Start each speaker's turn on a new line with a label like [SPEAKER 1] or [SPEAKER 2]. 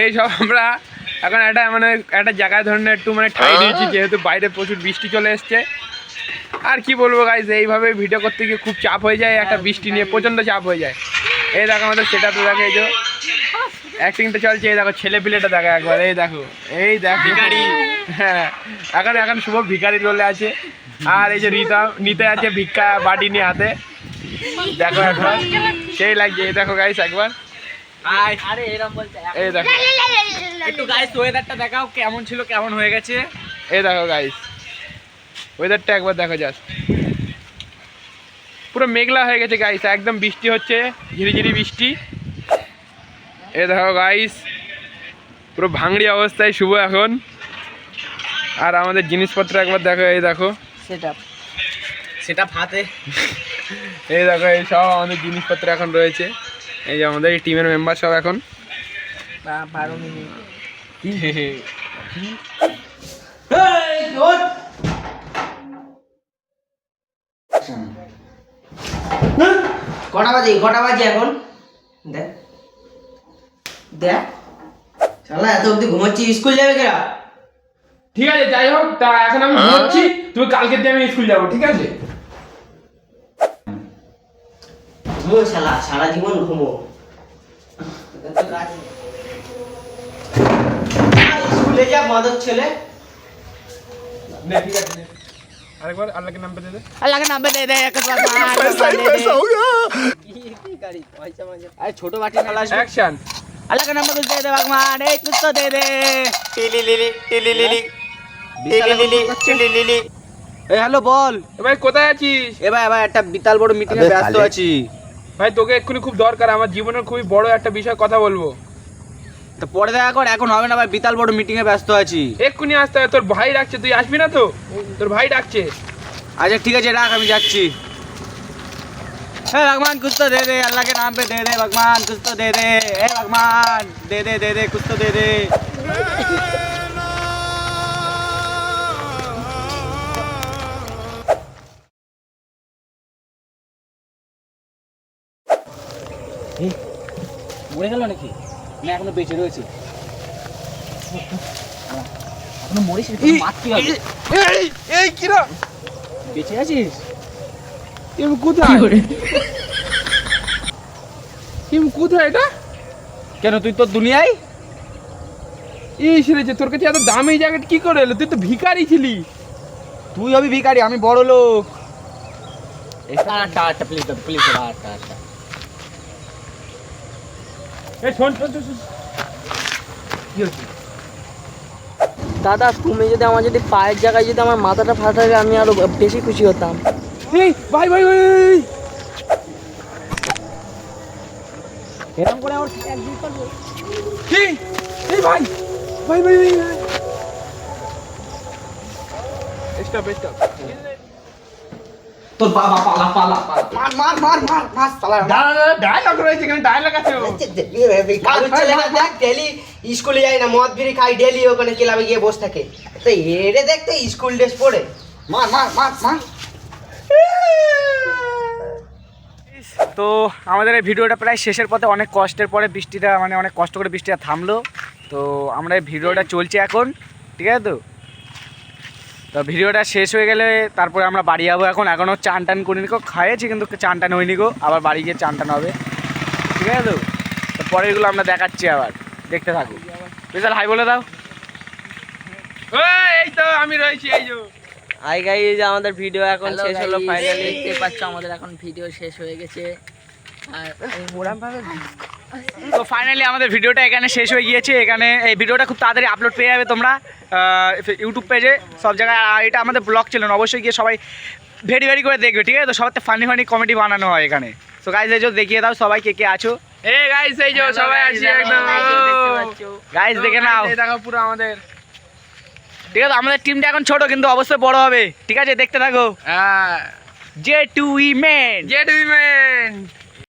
[SPEAKER 1] এই সব আমরা এখন একটা মানে একটা জায়গায় ধরেন একটু মানে ঠাই দিয়েছি যেহেতু বাইরে প্রচুর বৃষ্টি চলে এসছে। আর কি বলব গাইজ এইভাবে ভিডিও করতে গিয়ে খুব চাপ হয়ে যায় একটা বৃষ্টি নিয়ে প্রচণ্ড চাপ হয়ে যায়। এই দেখো আমাদের সেটা তো দেখো এই যে অ্যাক্টিংটা চলছে এই দেখো ছেলে পিলেটা দেখো একবার এই দেখো এই দেখো। ভিখারি। হ্যাঁ এখন এখন শুভ ভিখারি চলে আছে। আর এই যে রীতা নিতে আছে ভিক্ষা বাটি নিয়ে হাতে। দেখো একবার সেই লাগছে? এই দেখো গাইস একবার।
[SPEAKER 2] আরে এরকম
[SPEAKER 1] এই দেখো।
[SPEAKER 2] একটু গাইস ওয়েদারটা দেখাও কেমন ছিল কেমন হয়ে গেছে।
[SPEAKER 1] এই দেখো গাইস ওয়েদারটা একবার দেখো জাস্ট পুরো মেঘলা হয়ে গেছে গাইস একদম বৃষ্টি হচ্ছে ঝিরিঝিরি বৃষ্টি। এ দেখো গাইস পুরো ভাঙড়ি অবস্থায় শুভ এখন। আর আমাদের জিনিসপত্র একবার দেখো এই দেখো।
[SPEAKER 2] সেটা সেটা ফাতে
[SPEAKER 1] এই দেখো এই সব আমাদের জিনিসপত্র এখন রয়েছে। এই যে আমাদের এই টিমের মেম্বার সব এখন।
[SPEAKER 2] বারো মিনিট
[SPEAKER 3] কটা বাজে? কটা বাজে এখন? দেখ। দেখ। শালা এত ঘুমাচ্ছি স্কুল যাবে কেরা?
[SPEAKER 1] ঠিক আছে যাই হোক তা এখন আমি ঘুমাচ্ছি। তুমি কালকে দিয়ে আমি স্কুল যাব ঠিক আছে?
[SPEAKER 3] ঘুমো সারা জীবন ঘুমো। স্কুলে যা মাদক ছেলে।
[SPEAKER 2] ছোট
[SPEAKER 3] দে Lily Lily Lily
[SPEAKER 2] Lily hello বল।
[SPEAKER 1] এবার কোথায় আছিস?
[SPEAKER 2] এবার একটা বিতাল বড় মিটিং ব্যস্ত আছি।
[SPEAKER 1] ভাই তোকে এক্ষুনি খুব দরকার আমার জীবনের খুবই বড় একটা বিষয় কথা বলবো
[SPEAKER 2] তো পরে দেখা কর এখন হবে না ভাই বিতাল বড় মিটিং এ ব্যস্ত আছি
[SPEAKER 1] এক্ষুনি আসতে হবে তোর ভাই ডাকছে তুই আসবি না তো তোর ভাই ডাকছে
[SPEAKER 2] আচ্ছা ঠিক আছে রাখ আমি যাচ্ছি हे भगवान कुछ तो दे दे अल्लाह के नाम पे दे दे भगवान कुछ तो दे दे हे भगवान दे दे दे दे कुछ तो दे दे মরে গেল নাকি? না এখনও বেঁচে রয়েছে। এখনও মরিস মারতে হবে।
[SPEAKER 1] এই এই কিরা
[SPEAKER 2] বেঁচে আছিস?
[SPEAKER 1] এম কোথায়? এম কোথায় এটা?
[SPEAKER 2] কেন তুই তো দুনিয়ায়?
[SPEAKER 1] এই সেরেছে তোর কাছে এত দামি জ্যাকেট কি করে এলো? তুই তো ভিখারি ছিলি।
[SPEAKER 2] তুই হবি ভিখারি আমি বড় লোক আচ্ছা প্লিজ প্লিজ আচ্ছা আচ্ছা
[SPEAKER 4] দাদা তুমি যদি আমার যদি পায়ের জায়গায় যদি আমার মাথাটা ফাটালে আমি আরও বেশি খুশি হতাম।
[SPEAKER 1] এই ভাই ভাই ভাই ভাই, ভাই।
[SPEAKER 2] এরকম করে আমার
[SPEAKER 1] কি? এই ভাই ভাই ভাই ভাই ভাই। স্টপ স্টপ
[SPEAKER 3] তোর বাবা পালা পালা
[SPEAKER 2] মার মার মার মার মার সালা
[SPEAKER 1] ডায়লগ রয়েছে এখানে ডায়লগ আছে ও।
[SPEAKER 3] কাগজ দেখ ডেলি স্কুলে যায় না মদ বিড়ি খাই ডেলি ওখানে ক্লাবে গিয়ে বসে থাকে। তো এরে দেখতে স্কুল ড্রেস পরে।
[SPEAKER 2] মার মার মার মার। তো আমাদের এই ভিডিওটা প্রায় শেষের পথে অনেক কষ্টের পরে বৃষ্টিটা মানে অনেক কষ্ট করে বৃষ্টিটা থামলো। তো আমরা এই ভিডিওটা চলছে এখন ঠিক আছে তো? তো ভিডিওটা শেষ হয়ে গেলে তারপরে আমরা বাড়ি যাব এখন। এখনও চান টান করে নিকো খাইয়েছি কিন্তু চান টান হয়নি গো আবার বাড়ি গিয়ে চান টান হবে। ঠিক আছে তো? তো পরেরগুলো আমরা দেখাচ্ছি আবার দেখতে থাকো। বিশাল হাই বলে দাও।
[SPEAKER 1] এই তো আমি রয়েছি এই যে।
[SPEAKER 4] হাই গাইজ আমাদের ভিডিও এখন শেষ হলো ফাইনালি
[SPEAKER 5] দেখতে পাচ্ছ আমাদের এখন ভিডিও শেষ হয়ে গেছে।
[SPEAKER 2] তো ফাইনালি আমাদের ভিডিওটা এখানে শেষ হয়ে গিয়েছে। এখানে এই ভিডিওটা খুব তাড়াতাড়ি আপলোড পেয়ে যাবে তোমরা ইউটিউব পেজে সব জায়গায়। আর এটা আমাদের ব্লগ চ্যানেল অবশ্যই গিয়ে সবাই ভেরি ভেরি করে দেখবে ঠিক আছে? তো সবার ফানি ফানি কমেডি বানানো হয় এখানে। তো গাইজ এই যে দেখিয়ে দাও সবাই কে কে আছো।
[SPEAKER 1] এই গাইস এই যে সবাই আছি একদম।
[SPEAKER 2] গাইজ দেখে নাও।
[SPEAKER 1] এই দেখো পুরো আমাদের।
[SPEAKER 2] ঠিক আছে আমাদের টিমটা এখন ছোট কিন্তু অবশ্যই বড় হবে। ঠিক আছে দেখতে থাকো।
[SPEAKER 1] হ্যাঁ।
[SPEAKER 2] J two E men
[SPEAKER 1] jet women